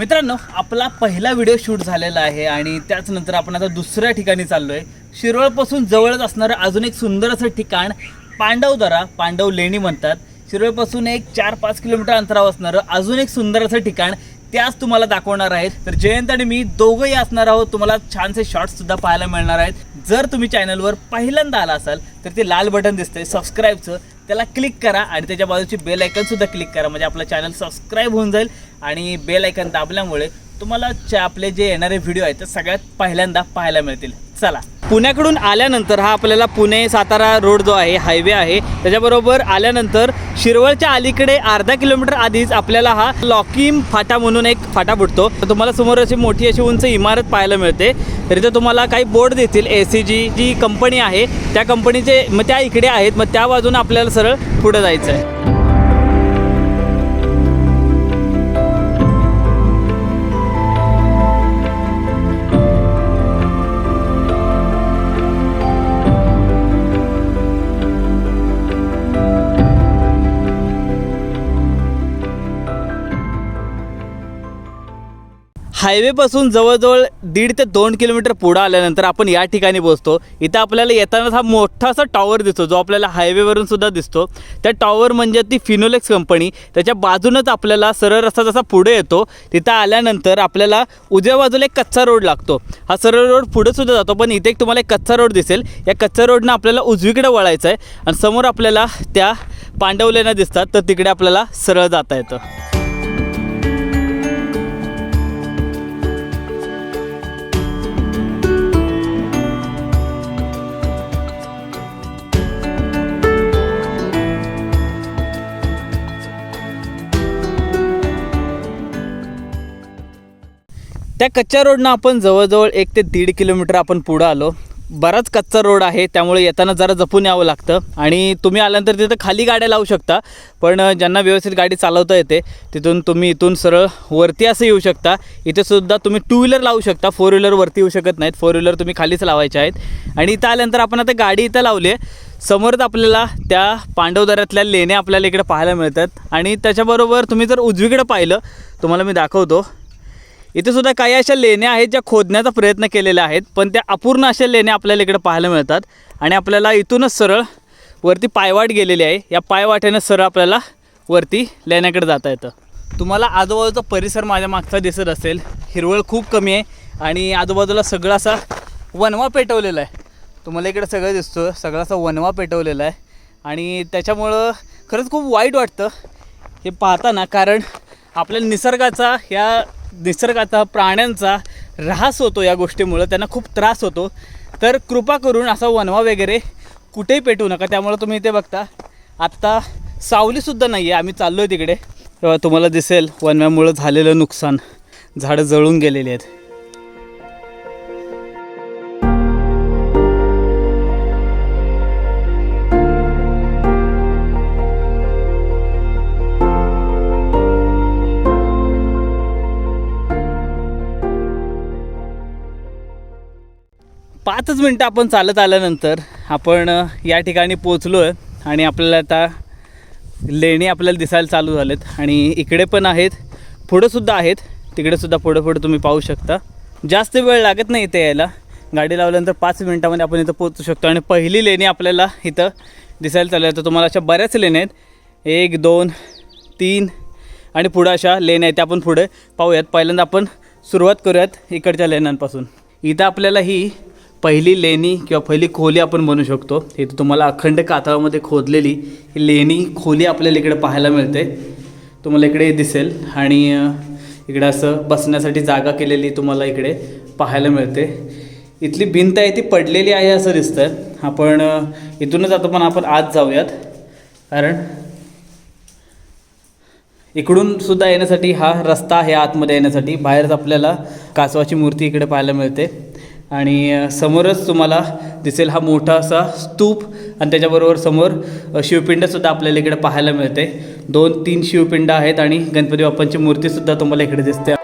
मित्रांनो आपला पहिला व्हिडिओ शूट झालेला आहे आणि त्याचनंतर आपण आता दुसऱ्या ठिकाणी चाललो आहे शिरोळपासून जवळच असणारं अजून एक सुंदर असं ठिकाण पांडवदरा पांडव लेणी म्हणतात. शिरोळपासून एक चार पाच किलोमीटर अंतरावर असणारं अजून एक सुंदर असं ठिकाण त्याच तुम्हाला दाखवणार आहेत. तर जयंत आणि मी दोघंही असणार आहोत. तुम्हाला छानसे शॉर्ट्स सुद्धा पाहायला मिळणार आहेत. जर तुम्ही चॅनलवर पहिल्यांदा आला असाल तर ते लाल बटन दिसतंय सबस्क्राईबचं त्याला क्लिक करा आणि त्याच्या बाजूची बेल आयकन सुद्धा क्लिक करा. म्हणजे आपलं चॅनल सबस्क्राईब होऊन जाईल आणि बेल आयकन दाबल्यामुळे तुम्हाला आपले जे येणारे व्हिडिओ आहेत ते सगळ्यात पहिल्यांदा पाहायला मिळतील. चला. पुण्याकडून आल्यानंतर हा आपल्याला पुणे सातारा रोड जो आहे हायवे आहे त्याच्याबरोबर आल्यानंतर शिरवळच्या अलीकडे अर्धा किलोमीटर आधीच आपल्याला हा लॉकिम फाटा म्हणून एक फाटा फुटतो. तर तुम्हाला समोर अशी मोठी अशी उंच इमारत पाहायला मिळते. तर इथे तुम्हाला काही बोर्ड देतील ए सी जी जी कंपनी आहे त्या कंपनीचे मग त्या इकडे आहेत मग त्या बाजूने आपल्याला सरळ पुढे जायचं आहे हायवेपासून जवळजवळ दीड ते दोन किलोमीटर पुढं आल्यानंतर आपण या ठिकाणी पोहोचतो इथं आपल्याला येतानाच हा मोठासा टॉवर दिसतो जो आपल्याला हायवेवरून सुद्धा दिसतो. त्या टॉवर म्हणजे ती फिनोलेक्स कंपनी त्याच्या बाजूनच आपल्याला सरळ रस्ता जसा पुढे येतो तिथं आल्यानंतर आपल्याला उजव्या बाजूला एक कच्चा रोड लागतो. हा सरळ रोड पुढे सुद्धा जातो पण इथे एक तुम्हाला एक कच्चा रोड दिसेल. या कच्चा रोडनं आपल्याला उजवीकडे वळायचं आहे आणि समोर आपल्याला त्या पांडवलेना दिसतात तर तिकडे आपल्याला सरळ जाता येतं. त्या कच्च्या रोडनं आपण जवळजवळ एक ते दीड किलोमीटर आपण पुढं आलो. बराच कच्चा रोड आहे त्यामुळे येताना जरा जपून यावं लागतं. आणि तुम्ही आल्यानंतर तिथं खाली गाड्या लावू शकता पण ज्यांना व्यवस्थित गाडी चालवता येते तिथून तुम्ही इथून सरळ वरती असं येऊ शकता. इथे सुद्धा तुम्ही टू व्हीलर लावू शकता फोर व्हीलर वरती येऊ शकत नाहीत. फोर व्हीलर तुम्ही खालीच लावायचे आहेत. आणि इथं आल्यानंतर आपण आता गाडी इथं लावली आहे समोरच आपल्याला त्या पांडवदऱ्यातल्या लेण्या आपल्याला इकडे पाहायला मिळतात. आणि त्याच्याबरोबर तुम्ही जर उजवीकडे पाहिलं तुम्हाला मी दाखवतो. इथे सुद्धा काही अशा लेण्या आहेत ज्या खोदण्याचा प्रयत्न केलेल्या आहेत पण त्या अपूर्ण अशा लेण्या आपल्याला इकडे पाहायला मिळतात. आणि आपल्याला इथूनच सरळ वरती पायवाट गेलेली आहे. या पायवाटेनं सरळ आपल्याला वरती लेण्याकडे जाता येतं. तुम्हाला आजूबाजूचा परिसर माझ्या मागचा दिसत असेल. हिरवळ खूप कमी आहे आणि आजूबाजूला सगळं असा वनवा पेटवलेला आहे. तुम्हाला इकडे सगळं दिसतो सगळा असा वनवा पेटवलेला आहे. आणि त्याच्यामुळं खरंच खूप वाईट वाटतं हे पाहताना कारण आपल्या निसर्गाचा ह्या निसर्गाचा प्राण्यांचा ऱ्हास होतो या गोष्टीमुळं त्यांना खूप त्रास होतो. तर कृपा करून असा वनवा वगैरे कुठेही पेटू नका त्यामुळं तुम्ही इथे बघता. आत्ता सावलीसुद्धा नाही आहे आम्ही चाललो आहे तिकडे. तेव्हा तुम्हाला दिसेल वनव्यामुळं झालेलं नुकसान. झाडं जळून गेलेली आहेत. पाचच मिनटं आपण चालत आल्यानंतर आपण या ठिकाणी पोचलो आहे आणि आपल्याला आता लेणी आपल्याला दिसायला चालू झालेत आणि इकडे पण आहेत पुढंसुद्धा आहेत तिकडेसुद्धा पुढं पुढं तुम्ही पाहू शकता. जास्त वेळ लागत नाही इथे यायला. गाडी लावल्यानंतर पाच मिनटामध्ये आपण इथं पोचू शकतो आणि पहिली लेणी आपल्याला इथं दिसायला चालू आहे. तर तुम्हाला अशा बऱ्याच लेण्या आहेत. एक दोन तीन आणि पुढं अशा लेण्या आहेत. त्या आपण पुढे पाहूयात. पहिल्यांदा आपण सुरुवात करूयात इकडच्या लेण्यांपासून. इथं आपल्याला ही पहिली लेणी किंवा पहिली खोली आपण म्हणू शकतो. इथं तुम्हाला अखंड कातळामध्ये खोदलेली ही लेणी खोली आपल्याला इकडे पाहायला मिळते. तुम्हाला इकडे दिसेल आणि इकडं इकडे असं बसण्यासाठी जागा केलेली तुम्हाला इकडे पाहायला मिळते. इथली भिंत आहे ती पडलेली आहे असं दिसतं आपण इथूनच आता पण आपण आत जाऊयात. कारण इकडून सुद्धा येण्यासाठी हा रस्ता आहे आतमध्ये येण्यासाठी. बाहेरच आपल्याला कासवाची मूर्ती इकडे पाहायला मिळते. आणि समोरच तुम्हाला दिसेल हा मोठा असा स्तूप आणि त्याच्याबरोबर समोर शिवपिंडसुद्धा आपल्याला इकडे पाहायला मिळते दोन तीन शिवपिंड आहेत आणि गणपती बाप्पांची मूर्तीसुद्धा तुम्हाला इकडे दिसते.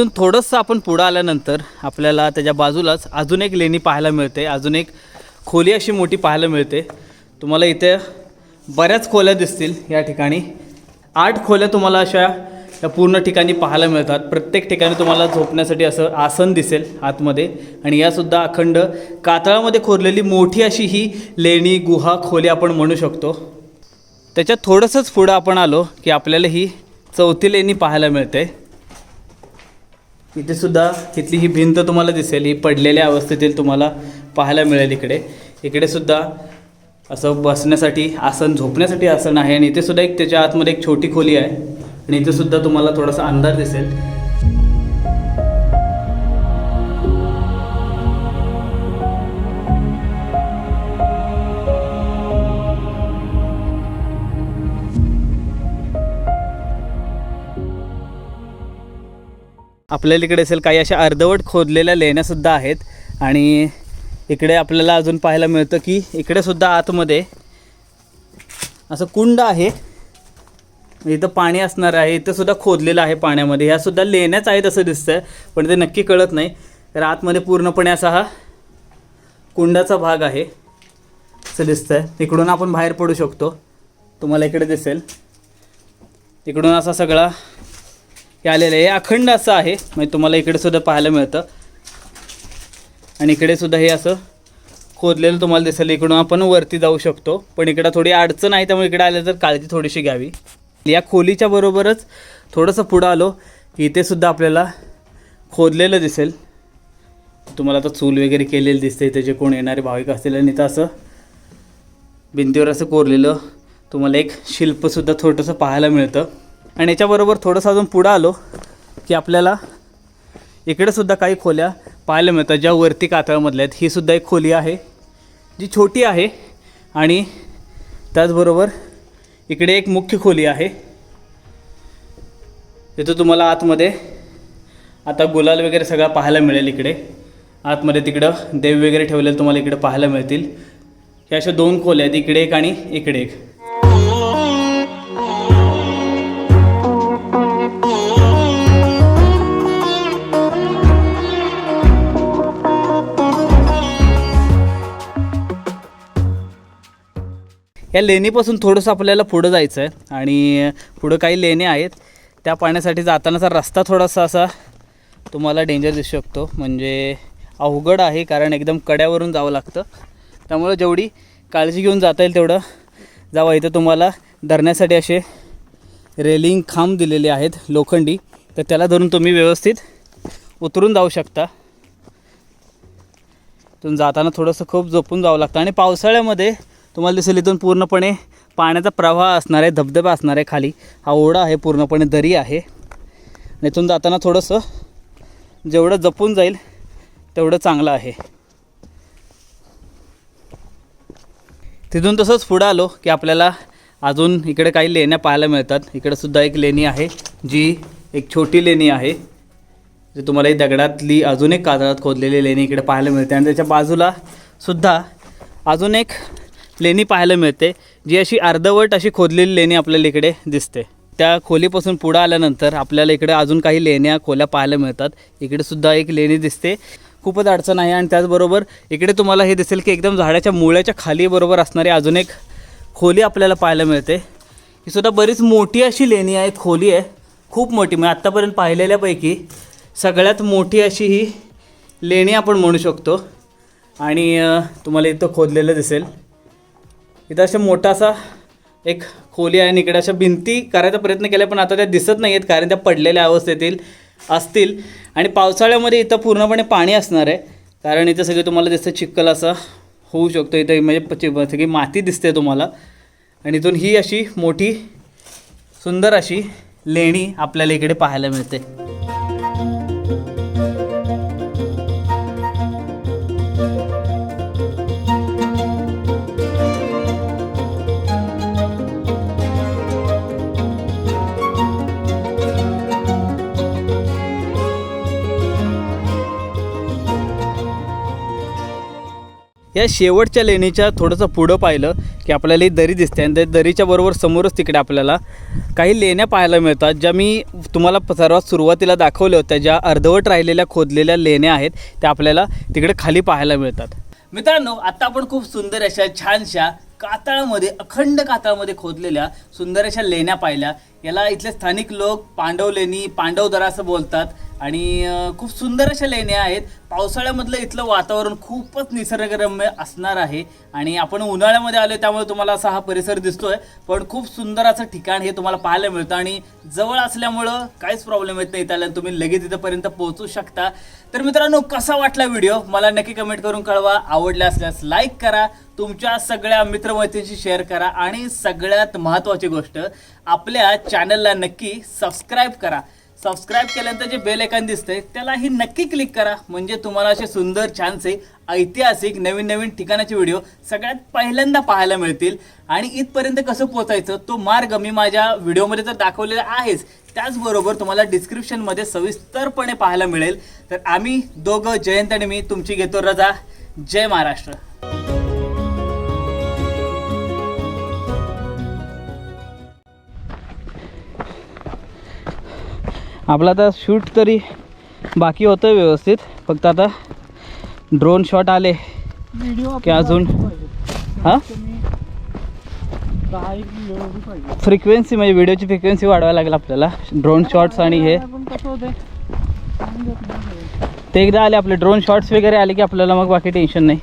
इथून थोडंसं आपण पुढं आल्यानंतर आपल्याला त्याच्या बाजूलाच अजून एक लेणी पाहायला मिळते अजून एक खोली अशी मोठी पाहायला मिळते. तुम्हाला इथे बऱ्याच खोल्या दिसतील या ठिकाणी. आठ खोल्या तुम्हाला अशा या पूर्ण ठिकाणी पाहायला मिळतात. प्रत्येक ठिकाणी तुम्हाला झोपण्यासाठी असं आसन दिसेल आतमध्ये. आणि यासुद्धा अखंड कातळामध्ये खोरलेली मोठी अशी ही लेणी गुहा खोली आपण म्हणू शकतो. त्याच्यात थोडंसंच पुढं आपण आलो की आपल्याला ही चौथी लेणी पाहायला मिळते. इथे सुद्धा इथली ही भिंत तुम्हाला दिसेल ही पडलेल्या अवस्थेतील तुम्हाला पाहायला मिळेल इकडे. इकडे सुद्धा असं बसण्यासाठी आसन झोपण्यासाठी आसन आहे आणि इथे सुद्धा एक त्याच्या आतमध्ये एक छोटी खोली आहे. आणि इथे सुद्धा तुम्हाला थोडासा अंधार दिसेल. आपल्याला इकडे असेल काही अशा अर्धवट खोदलेल्या लेण्यासुद्धा आहेत. आणि इकडे आपल्याला अजून पाहायला मिळतं की इकडेसुद्धा आतमध्ये असं कुंड आहे. इथं पाणी असणार आहे. इथं सुद्धा खोदलेलं आहे पाण्यामध्ये. ह्यासुद्धा लेण्याच आहेत असं दिसतंय पण ते नक्की कळत नाही. तर आतमध्ये पूर्णपणे असा हा कुंडाचा भाग आहे असं दिसतंय. इकडून आपण बाहेर पडू शकतो. तुम्हाला इकडे दिसेल. इकडून असा सगळा हे आलेलं आहे. हे अखंड असं आहे. म्हणजे तुम्हाला इकडे सुद्धा पाहायला मिळतं. आणि इकडे सुद्धा हे असं खोदलेलं तुम्हाला दिसेल. इकडून आपण वरती जाऊ शकतो. पण इकडं थोडी अडचण आहे त्यामुळे इकडे आलं तर काळजी थोडीशी घ्यावी. या खोलीच्या बरोबरच थोडंसं पुढं आलो. की इथे सुद्धा आपल्याला खोदलेलं दिसेल. तुम्हाला आता चूल वगैरे केलेलं दिसते इथे जे कोण येणारे भाविक असतील आणि इथं असं भिंतीवर असं कोरलेलं तुम्हाला एक शिल्पसुद्धा छोटंसं पाहायला मिळतं. आणि याच्याबरोबर थोडंसं अजून पुढं आलो की आपल्याला इकडेसुद्धा काही खोल्या पाहायला मिळतात ज्या वरती कातळामधल्या आहेत. ही सुद्धा एक खोली आहे जी छोटी आहे आणि त्याचबरोबर इकडे एक मुख्य खोली आहे. तिथं तुम्हाला आतमध्ये आता गुलाल वगैरे सगळा पाहायला मिळेल इकडे. आतमध्ये तिकडं देव वगैरे ठेवलेलं तुम्हाला इकडे पाहायला मिळतील. हे अशा दोन खोल्या आहेत इकडे एक आणि इकडे एक. या लेणीपासून थोडंसं आपल्याला पुढं जायचं आहे आणि पुढं काही लेणे आहेत. त्या पाण्यासाठी जातानाचा रस्ता थोडासा असा तुम्हाला डेंजर दिसू शकतो. म्हणजे अवघड आहे कारण एकदम कड्यावरून जावं लागतं. त्यामुळं जेवढी काळजी घेऊन जाता येईल तेवढं जावं. इथं तुम्हाला धरण्यासाठी असे रेलिंग खांब दिलेले आहेत लोखंडी. तर त्याला धरून तुम्ही व्यवस्थित उतरून जाऊ शकता. इथून जाताना थोडंसं खूप जपून जावं लागतं. आणि पावसाळ्यामध्ये तुम्हाला दिसेल इथून पूर्णपणे पाण्याचा प्रवाह असणार आहे धबधबा असणार आहे खाली. हा ओढा आहे पूर्णपणे दरी आहे. आणि इथून जाताना थोडंसं जेवढं जपून जाईल तेवढं चांगलं आहे. तिथून तसंच पुढं आलो की आपल्याला अजून इकडे काही लेण्या पाहायला मिळतात. इकडंसुद्धा एक लेणी आहे जी एक छोटी लेणी आहे जे तुम्हाला ही दगडातली अजून एक कातळात खोदलेली लेणी इकडे पाहायला मिळते. आणि त्याच्या बाजूला सुद्धा अजून एक लेणी पाहायला मिळते. जी अशी अर्धवट अशी खोदलेली लेणी आपल्याला इकडे दिसते. त्या खोलीपासून पुढं आल्यानंतर आपल्याला इकडे अजून काही लेण्या खोल्या पाहायला मिळतात. इकडे सुद्धा एक लेणी दिसते. खूपच अडचण आहे आणि त्याचबरोबर इकडे तुम्हाला हे दिसेल की एकदम झाडाच्या मुळ्याच्या खाली बरोबर असणारी अजून एक खोली आपल्याला पाहायला मिळते. ही सुद्धा बरीच मोठी अशी लेणी आहे. खोली आहे. खूप मोठी. म्हणजे आत्तापर्यंत पाहिलेल्यापैकी सगळ्यात मोठी अशी ही लेणी आपण म्हणू शकतो. आणि तुम्हाला इथं खोदलेलं दिसेल. इथं अशा मोठा असा एक खोली आहे आणि इकडे अशा भिंती करायचा प्रयत्न केला पण आता त्या दिसत नाही आहेत कारण त्या पडलेल्या अवस्थेतील असतील. आणि पावसाळ्यामध्ये इथं पूर्णपणे पाणी असणार आहे कारण इथं सगळे तुम्हाला दिसतं चिखल असं होऊ शकतो. इथं म्हणजे सगळी माती दिसते तुम्हाला. आणि इथून ही अशी मोठी सुंदर अशी लेणी आपल्याला इकडे पाहायला मिळते. या शेवटच्या लेणीच्या थोडंसं पुढं पाहिलं की आपल्याला ही दरी दिसते आणि त्या दरीच्या बरोबर समोरच तिकडे आपल्याला काही लेण्या पाहायला मिळतात ज्या मी तुम्हाला सर्वात सुरुवातीला दाखवल्या होत्या ज्या अर्धवट राहिलेल्या खोदलेल्या लेण्या आहेत त्या आपल्याला तिकडे खाली पाहायला मिळतात. मित्रांनो आत्ता आपण खूप सुंदर अशा छानशा कातळामध्ये अखंड कातळामध्ये खोदलेल्या सुंदर अशा लेण्या पाहिल्या. याला इथले स्थानिक लोक पांडव लेणी पांडवदरा असं बोलतात. आणि खूप सुंदर अशा लेण्या आहेत. पावसाळ्यामधलं इथलं वातावरण खूपच निसर्गरम्य असणार आहे. आणि आपण उन्हाळ्यामध्ये आलो त्यामुळे तुम्हाला असा हा परिसर दिसतोय. पण खूप सुंदर असं ठिकाण हे तुम्हाला पाहायला मिळतं. आणि जवळ असल्यामुळं काहीच प्रॉब्लेम येत नाही त्याला तुम्ही लगेच इथंपर्यंत पोहोचू शकता. तर मित्रांनो कसा वाटला व्हिडिओ? मला नक्की कमेंट करून कळवा. आवडला असल्यास लाईक करा. तुमच्या सगळ्या मित्रमैत्रींशी शेअर करा आणि सगळ्यात महत्त्वाची गोष्ट आपल्या चॅनलला नक्की सबस्क्राईब करा. सबस्क्राईब केल्यानंतर जे बेल आयकॉन दिसतंय त्यालाही नक्की क्लिक करा. म्हणजे तुम्हाला असे सुंदर छानसे ऐतिहासिक नवीन नवीन ठिकाणाचे व्हिडिओ सगळ्यात पहिल्यांदा पाहायला मिळतील. आणि इथपर्यंत कसं पोचायचं तो मार्ग मी माझ्या व्हिडिओमध्ये तर दाखवलेला आहेच. त्याचबरोबर तुम्हाला डिस्क्रिप्शनमध्ये सविस्तरपणे पाहायला मिळेल. तर आम्ही दोघं जयंत आणि मी तुमची घेतो रजा. जय महाराष्ट्र. आपला आता शूट तरी बाकी होतं व्यवस्थित. फक्त आता ड्रोन शॉट आले की अजून हां? फ्रिक्वेन्सी म्हणजे व्हिडिओची फ्रिक्वेन्सी वाढवायला लागेल आपल्याला. ड्रोन शॉट्स आणि हे. ते एकदा आले आपले ड्रोन शॉट्स वगैरे आले की आपल्याला मग बाकी टेन्शन नाही.